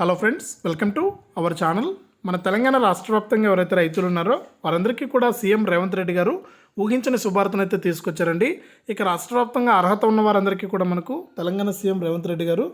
Hello friends welcome to our channel మన తెలంగాణ రాష్ట్ర వ్యాప్తంగా ఎవరైతే రైతులు ఉన్నారో వారందరికీ కూడా సీఎం రేవంత్ రెడ్డి గారు ఊహించిన శుభార్తను అయితే తీసుకొచ్చారండి. ఇక రాష్ట్ర వ్యాప్తంగా అర్హత ఉన్న వారందరికీ కూడా మనకు తెలంగాణ సీఎం రేవంత్ రెడ్డి గారు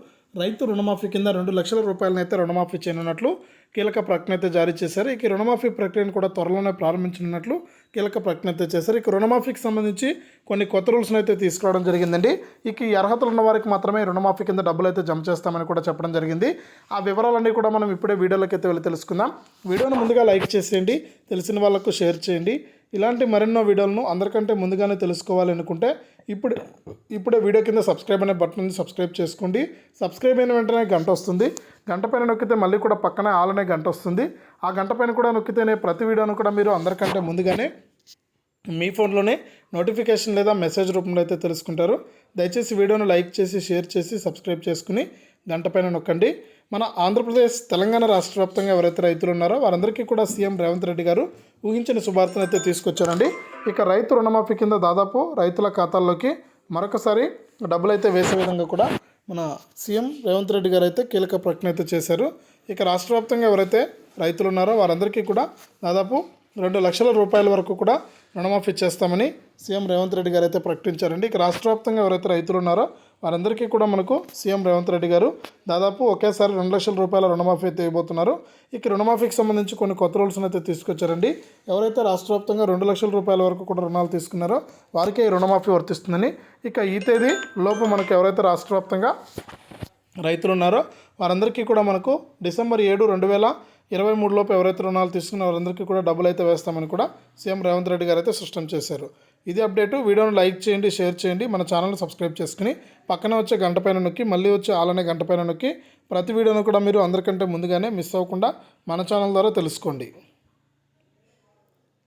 రైతు రుణమాఫీ కింద రెండు లక్షల రూపాయలనైతే రుణమాఫీ చేయనున్నట్లు కీలక ప్రకటన అయితే జారీ చేశారు. ఇక ఈ రుణమాఫీ ప్రక్రియను కూడా త్వరలోనే ప్రారంభించనున్నట్లు కీలక ప్రకటన అయితే చేశారు. ఇక రుణమాఫీకి సంబంధించి కొన్ని కొత్త రూల్స్ని అయితే తీసుకురావడం జరిగిందండి. ఇక ఈ అర్హతలు ఉన్న వారికి మాత్రమే రుణమాఫీ కింద డబ్బులు అయితే జమ చేస్తామని కూడా చెప్పడం జరిగింది. ఆ వివరాలన్నీ కూడా మనం ఇప్పుడే వీడియోలోకి అయితే వెళ్ళి తెలుసుకుందాం. వీడియోను ముందుగా లైక్ చేసేయండి. తెలిసిన వాళ్ళకు షేర్ చేయండి. ఇలాంటి మరెన్నో వీడియోలను అందరికంటే ముందుగానే తెలుసుకోవాలి అనుకుంటే ఇప్పుడు ఇప్పుడే వీడియో కింద సబ్స్క్రైబ్ అనే బటన్ సబ్స్క్రైబ్ చేసుకోండి. సబ్స్క్రైబ్ అయిన వెంటనే గంట వస్తుంది. గంట పైన నొక్కితే మళ్ళీ కూడా పక్కనే ఆల్ అనే గంట వస్తుంది. ఆ గంట పైన కూడా నొక్కితేనే ప్రతి వీడియోను కూడా మీరు అందరికంటే ముందుగానే మీ ఫోన్లోనే నోటిఫికేషన్ లేదా మెసేజ్ రూపంలో అయితే తెలుసుకుంటారు. దయచేసి వీడియోను లైక్ చేసి షేర్ చేసి సబ్స్క్రైబ్ చేసుకుని గంట పైన నొక్కండి. మన ఆంధ్రప్రదేశ్ తెలంగాణ రాష్ట్ర వ్యాప్తంగా ఎవరైతే రైతులు ఉన్నారో వారందరికీ కూడా సీఎం రేవంత్ రెడ్డి గారు ఊహించిన శుభార్తను అయితే తీసుకొచ్చారండి. ఇక రైతు రుణమాఫీ కింద దాదాపు రైతుల ఖాతాల్లోకి మరొకసారి డబ్బులు అయితే వేసే విధంగా కూడా మన సీఎం రేవంత్ రెడ్డి గారు అయితే కీలక ప్రకటన అయితే చేశారు. ఇక రాష్ట్ర వ్యాప్తంగా ఎవరైతే రైతులు ఉన్నారో వారందరికీ కూడా దాదాపు రెండు లక్షల రూపాయల వరకు కూడా రుణమాఫీ చేస్తామని సీఎం రేవంత్ రెడ్డి గారు అయితే ప్రకటించారండి. ఇక రాష్ట్ర వ్యాప్తంగా ఎవరైతే రైతులు ఉన్నారో వారందరికీ కూడా మనకు సీఎం రేవంత్ రెడ్డి గారు దాదాపు ఒకేసారి రెండు లక్షల రూపాయల రుణమాఫీ అయితే ఇవ్వబోతున్నారు. ఇక రుణమాఫీకి సంబంధించి కొన్ని కొత్త రూల్స్ని అయితే తీసుకొచ్చారండి. ఎవరైతే రాష్ట్ర వ్యాప్తంగా రెండు లక్షల రూపాయల వరకు కూడా రుణాలు తీసుకున్నారో వారికే ఈ రుణమాఫీ వర్తిస్తుందని. ఇక ఈ తేదీ లోపు మనకు ఎవరైతే రాష్ట్ర వ్యాప్తంగా రైతులు ఉన్నారో వారందరికీ కూడా మనకు డిసెంబర్ ఏడు రెండు వేల ఇరవై మూడులోపు ఎవరైతే రుణాలు తీసుకున్న వారందరికీ కూడా డబ్బులు అయితే వేస్తామని కూడా సీఎం రేవంత్ రెడ్డి గారు అయితే స్పష్టం చేశారు. ఇది అప్డేటు. వీడియోను లైక్ చేయండి షేర్ చేయండి. మన ఛానల్ని సబ్స్క్రైబ్ చేసుకుని పక్కన వచ్చే గంట పైన నొక్కి మళ్ళీ వచ్చే ఆలనే గంట పైన నొక్కి ప్రతి వీడియోను కూడా మీరు అందరికంటే ముందుగానే మిస్ అవ్వకుండా మన ఛానల్ ద్వారా తెలుసుకోండి.